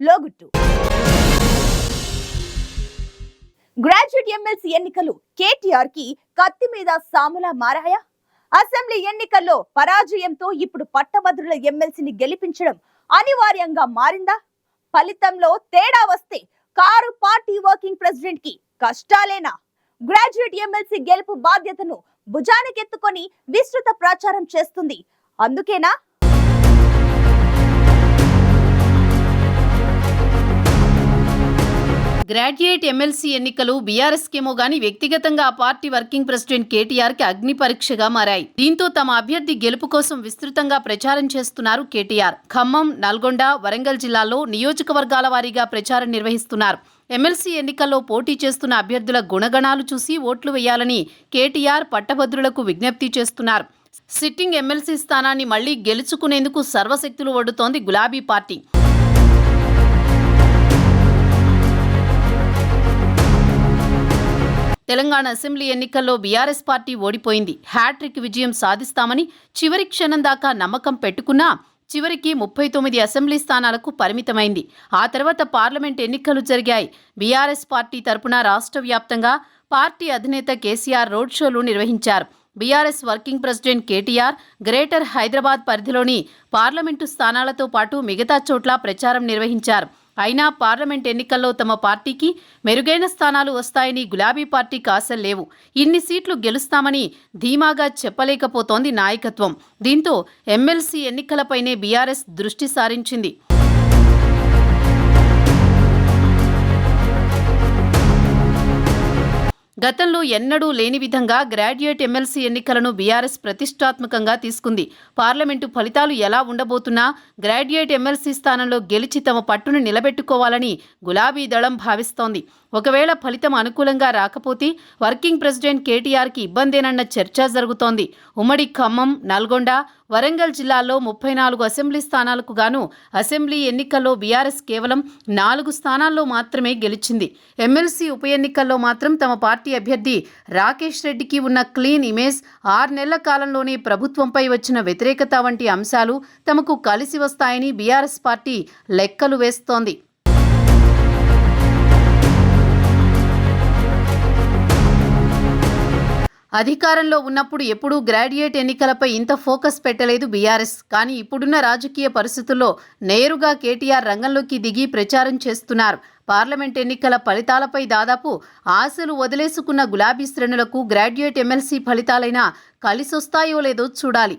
లోగుట్టు. Graduate MLC ఎన్నికలు కేటీఆర్కి కత్తి మీద సాములా మారాయా? అసెంబ్లీ ఎన్నికల్లో పరాజయంతో ఇప్పుడు పట్టభద్రుల ఎమ్మెల్సీని గెలిపించడం అనివార్యంగా మారిందా? ఫలితంలో తేడా వస్తే కారు పార్టీ వర్కింగ్ ప్రెసిడెంట్కి కష్టాలేనా? గ్రాడ్యుయేట్ ఎమ్మెల్సీ గెలుపు బాధ్యతను భుజానికెత్తుకొని విస్తృత ప్రచారం చేస్తుంది. అందుకేనా? గ్రాడ్యుయేట్ ఎమ్మెల్సీ ఎన్నికలు బీఆర్ఎస్కేమో గాని వ్యక్తిగతంగా ఆ పార్టీ వర్కింగ్ ప్రెసిడెంట్ కేటీఆర్కి అగ్ని పరీక్షగా మారాయి. దీంతో తమ అభ్యర్థి గెలుపు కోసం విస్తృతంగా ప్రచారం చేస్తున్నారు కేటీఆర్. ఖమ్మం నల్గొండ వరంగల్ జిల్లాల్లో నియోజకవర్గాల వారీగా ప్రచారం నిర్వహిస్తున్నారు. ఎమ్మెల్సీ ఎన్నికల్లో పోటీ చేస్తున్న అభ్యర్థుల గుణగణాలు చూసి ఓట్లు వేయాలని కేటీఆర్ పట్టభద్రులకు విజ్ఞప్తి చేస్తున్నారు. సిట్టింగ్ ఎమ్మెల్సీ స్థానాన్ని మళ్ళీ గెలుచుకునేందుకు సర్వశక్తులు ఒడ్డుతోంది గులాబీ పార్టీ. తెలంగాణ అసెంబ్లీ ఎన్నికల్లో బీఆర్ఎస్ పార్టీ ఓడిపోయింది. హ్యాట్రిక్ విజయం సాధిస్తామని చివరి క్షణం దాకా నమ్మకం పెట్టుకున్నా చివరికి ముప్పై తొమ్మిది అసెంబ్లీ స్థానాలకు పరిమితమైంది. ఆ తర్వాత పార్లమెంట్ ఎన్నికలు జరిగాయి. బీఆర్ఎస్ పార్టీ తరపున రాష్ట్ర వ్యాప్తంగా పార్టీ అధినేత కేసీఆర్ రోడ్ షోలు నిర్వహించారు. BRS working president KTR greater Hyderabad పరిధిలోని పార్లమెంటు స్థానాలతో పాటు మిగతా చోట్ల ప్రచారం నిర్వహించారు. అయినా పార్లమెంట్ ఎన్నికల్లో తమ పార్టీకి మెరుగైన స్థానాలు వస్తాయని గులాబీ పార్టీకి ఆశలు లేవు. ఇన్ని సీట్లు గెలుస్తామని ధీమాగా చెప్పలేకపోతోంది నాయకత్వం. దీంతో ఎమ్మెల్సీ ఎన్నికలపైనే బీఆర్ఎస్ దృష్టి సారించింది. గతంలో ఎన్నడూ లేని విధంగా గ్రాడ్యుయేట్ ఎమ్మెల్సీ ఎన్నికలను బీఆర్ఎస్ ప్రతిష్టాత్మకంగా తీసుకుంది. పార్లమెంటు ఫలితాలు ఎలా ఉండబోతున్నా గ్రాడ్యుయేట్ ఎమ్మెల్సీ స్థానంలో గెలిచి తమ పట్టును నిలబెట్టుకోవాలని గులాబీ దళం భావిస్తోంది. ఒకవేళ ఫలితం అనుకూలంగా రాకపోతే వర్కింగ్ ప్రెసిడెంట్ కేటీఆర్కి ఇబ్బందేనన్న చర్చ జరుగుతోంది. ఉమ్మడి ఖమ్మం నల్గొండ వరంగల్ జిల్లాలో ముప్పై నాలుగు అసెంబ్లీ స్థానాలకు గాను అసెంబ్లీ ఎన్నికల్లో బీఆర్ఎస్ కేవలం నాలుగు స్థానాల్లో మాత్రమే గెలిచింది. ఎమ్మెల్సీ ఉప ఎన్నికల్లో మాత్రం తమ పార్టీ అభ్యర్థి రాకేష్ రెడ్డికి ఉన్న క్లీన్ ఇమేజ్ ఆరు నెలల కాలంలోనే ప్రభుత్వంపై వచ్చిన వ్యతిరేకత వంటి అంశాలు తమకు కలిసి వస్తాయని బీఆర్ఎస్ పార్టీ లెక్కలు వేస్తోంది. అధికారంలో ఉన్నప్పుడు ఎప్పుడూ గ్రాడ్యుయేట్ ఎన్నికలపై ఇంత ఫోకస్ పెట్టలేదు బీఆర్ఎస్. కానీ ఇప్పుడున్న రాజకీయ పరిస్థితుల్లో నేరుగా కేటీఆర్ రంగంలోకి దిగి ప్రచారం చేస్తున్నారు. పార్లమెంట్ ఎన్నికల ఫలితాలపై దాదాపు ఆశలు వదిలేసుకున్న గులాబీ శ్రేణులకు గ్రాడ్యుయేట్ ఎమ్మెల్సీ ఫలితాలైనా కలిసొస్తాయో లేదో చూడాలి.